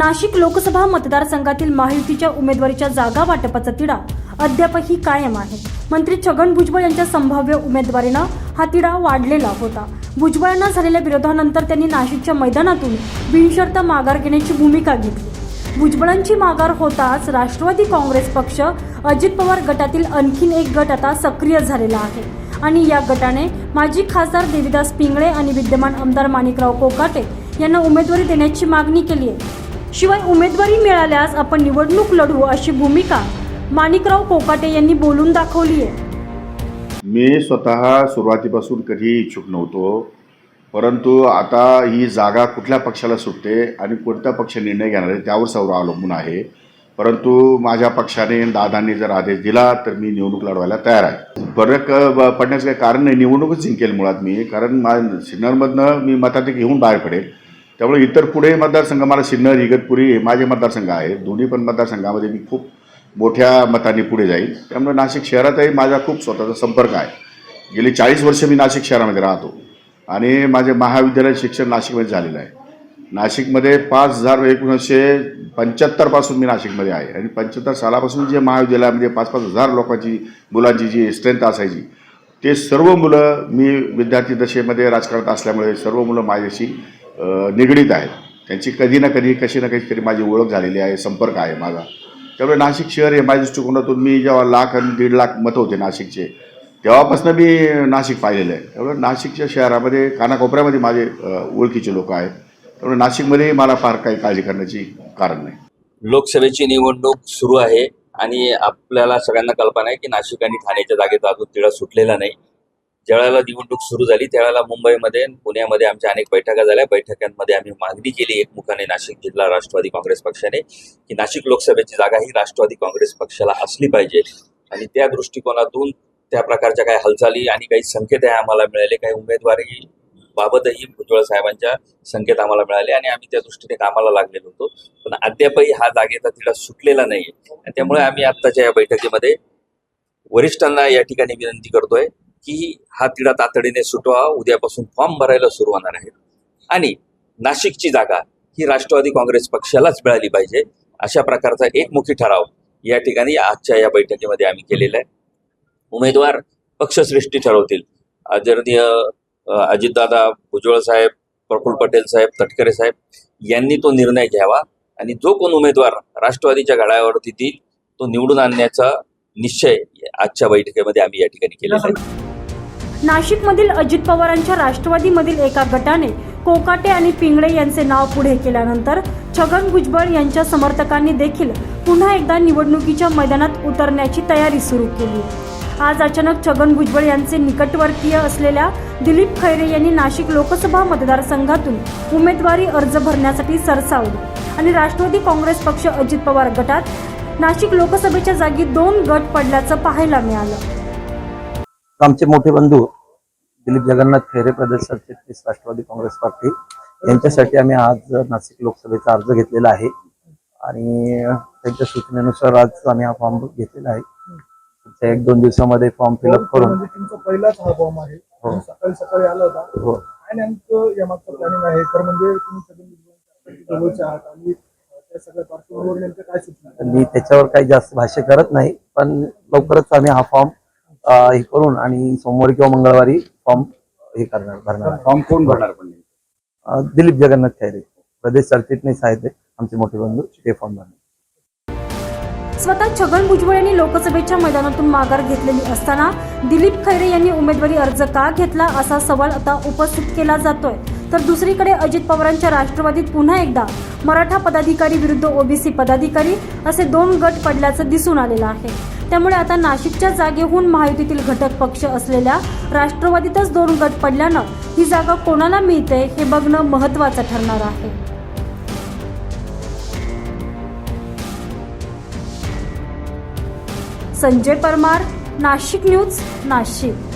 नाशिक लोकसभा मतदारसंघातील महायुतीच्या उमेदवारीच्या जागा वाटपाचा तिढा अद्यापही कायम आहे. मंत्री छगन भुजबळ यांच्या संभाव्य उमेदवारीनं हा तिढा वाढलेला होता. भुजबळांना झालेल्या विरोधानंतर त्यांनी नाशिकच्या मैदानातून बिनशर्त माघार घेण्याची भूमिका घेतली. भुजबळांची माघार होताच राष्ट्रवादी काँग्रेस पक्ष अजित पवार गटातील आणखीन एक गट आता सक्रिय झालेला आहे. आणि या गटाने माजी खासदार देविदास पिंगळे आणि विद्यमान आमदार माणिकराव कोकाटे यांना उमेदवारी देण्याची मागणी केली आहे. शिवाय उमेदवारी मिळाल्यास आपण निवडणूक लढवू अशी भूमिका माणिकराव कोकाटे यांनी बोलून दाखवली आहे. मी स्वतः सुरुवातीपासून कधी इच्छुक नव्हतो परंतु आता ही जागा कुठल्या पक्षाला सुटते आणि कोणता पक्ष निर्णय घेणार आहे त्यावर सर्व अवलंबून आहे. परंतु माझ्या पक्षाने दादांनी जर आदेश दिला तर मी निवडणूक लढवायला तयार आहे. फरक पडण्याचं काही कारण नाही. निवडणूकच जिंकेल मुळात मी कारण मा सिन्नरमधनं मी मताधिक घेऊन बाहेर पडेल. त्यामुळे इतर पुढे मतदारसंघ मला सिन्नर इगतपुरी माझे मतदारसंघ आहेत. दोन्ही पण मतदारसंघामध्ये मी खूप मोठ्या मतांनी पुढे जाईल त्यामुळे नाशिक शहरातही माझा खूप स्वतःचा संपर्क आहे. गेली चाळीस वर्ष मी नाशिक शहरामध्ये राहतो आणि माझे महाविद्यालय शिक्षण नाशिकमध्ये झालेलं आहे. नाशिकमध्ये पाच हजार एकोणीसशे पंच्याहत्तरपासून मी नाशिकमध्ये आहे आणि पंच्याहत्तर सालापासून जे महाविद्यालयामध्ये पाच पाच हजार लोकांची मुलांची जी स्ट्रेंथ असायची ते सर्व मुलं मी विद्यार्थी दशेमध्ये राजकारणात असल्यामुळे सर्व मुलं माझ्याशी निगडीत आहेत. त्यांची कधी ना कधी कशी ना कशी तरी माझी ओळख झालेली आहे संपर्क आहे माझा. त्यामुळे नाशिक शहर हे माझ्या दृष्टिकोनातून मी जेव्हा लाख आणि दीड लाख मतं होते नाशिकचे तेव्हापासून मी नाशिक पाहिलेलं आहे. त्यामुळे नाशिकच्या शहरामध्ये कानाकोपऱ्यामध्ये माझे ओळखीचे लोक आहेत. त्यामुळे नाशिकमध्ये मला फार काही काळजी करण्याची कारण नाही. लोकसभेची निवडणूक सुरू आहे आणि आपल्याला सगळ्यांना कल्पना आहे की नाशिक आणि ठाण्याच्या जागेचा अजून तिढा सुटलेला नाही. ज्यावेळेला निवडणूक सुरू झाली त्यावेळेला मुंबईमध्ये पुण्यामध्ये आमच्या अनेक बैठका झाल्या. बैठकांमध्ये आम्ही मागणी केली एकमुखाने नाशिक जिल्हा राष्ट्रवादी काँग्रेस पक्षाने की नाशिक लोकसभेची जागा ही राष्ट्रवादी काँग्रेस पक्षाला असली पाहिजे. आणि त्या दृष्टिकोनातून त्या प्रकारच्या काही हालचाली आणि काही संकेत आहे आम्हाला मिळाले. काही उमेदवारी बाबतही भुजबळ साहेबांच्या संकेत आम्हाला मिळाले आणि आम्ही त्या दृष्टीने कामाला लागलेलो होतो. पण अद्यापही हा जागेचा तिला सुटलेला नाहीये. आणि त्यामुळे आम्ही आत्ताच्या या बैठकीमध्ये वरिष्ठांना या ठिकाणी विनंती करतोय की हा तिढा तातडीने सुटवा उद्यापासून फॉर्म भरायला सुरू होणार आहे. आणि नाशिकची जागा ही राष्ट्रवादी काँग्रेस पक्षालाच मिळाली पाहिजे अशा प्रकारचा एकमुखी ठराव या ठिकाणी आजच्या या बैठकीमध्ये आम्ही केलेला आहे. उमेदवार पक्षश्रेष्ठी ठरवतील. आदरणीय अजितदादा भुजबळ साहेब प्रफुल्ल पटेल साहेब तटकरे साहेब यांनी तो निर्णय घ्यावा आणि जो कोण उमेदवार राष्ट्रवादीच्या घड्यावरती ती तो निवडून आणण्याचा निश्चय आजच्या बैठकीमध्ये आम्ही या ठिकाणी केलेला आहे. नाशिकमधील अजित पवारांच्या राष्ट्रवादीमधील एका गटाने कोकाटे आणि पिंगळे यांचे नाव पुढे केल्यानंतर छगन भुजबळ यांच्या समर्थकांनी देखील पुन्हा एकदा निवडणुकीच्या मैदानात उतरण्याची तयारी सुरू केली. आज अचानक छगन भुजबळ यांचे निकटवर्तीय असलेल्या दिलीप खैरे यांनी नाशिक लोकसभा मतदारसंघातून उमेदवारी अर्ज भरण्यासाठी सरसावली आणि राष्ट्रवादी काँग्रेस पक्ष अजित पवार गटात नाशिक लोकसभेच्या जागी दोन गट पडल्याचं पाहायला मिळालं. आमचे मोठे बंधू दिलीप जगन्नाथ खैरे प्रदेश सरचिटणीस राष्ट्रवादी काँग्रेस पार्टी यांच्यासाठी आम्ही आज नाशिक लोकसभेचा अर्ज घेतलेला आहे. आणि त्यांच्या सूचनेनुसार आज आम्ही हा फॉर्म घेतलेला आहे. पुढच्या एक दोन दिवसामध्ये फॉर्म फिलअप करून म्हणजे तुमचा पहिलाच हा फॉर्म आहे. हो. सकाळी सकाळी आला होता. हो. काय नेमकं यामागचं प्लॅनिंग आहे? खरं म्हणजे तुम्ही सगळे भुजबळांच्या जवळचे आहात आणि त्या सगळ्या पार्श्वभूमीवर नेमकं काय सूचना मी त्याच्यावर काही जास्त भाष्य करत नाही पण लवकरच आम्ही हा फॉर्म हे करून आणि सोमवारी किंवा मंगळवारी फॉर्म हे करणार भरणार. फॉर्म कोण भरणार पण दिलीप जगन्नाथ खैरे. प्रदेश सरचिटणीस आहेत आमचे मोठे बंधू ते फॉर्म भरणार. स्वतः छगन भुजबळ यांनी लोकसभेच्या मैदानातून माघार घेतलेली असताना दिलीप खैरे यांनी उमेदवारी अर्ज का घेतला असा सवाल आता उपस्थित केला जातोय. तर दुसरीकडे अजित पवारांच्या राष्ट्रवादीत पुन्हा एकदा मराठा पदाधिकारी विरुद्ध ओबीसी पदाधिकारी असे दोन गट पडल्याचं दिसून आलेलं आहे. त्यामुळे आता नाशिकच्या जागेहून महायुतीतील घटक पक्ष असलेल्या राष्ट्रवादीतच दोन गट पडल्यानं ही जागा कोणाला मिळते हे बघणं महत्त्वाचं ठरणार आहे. संजय परमार नाशिक न्यूज नाशिक.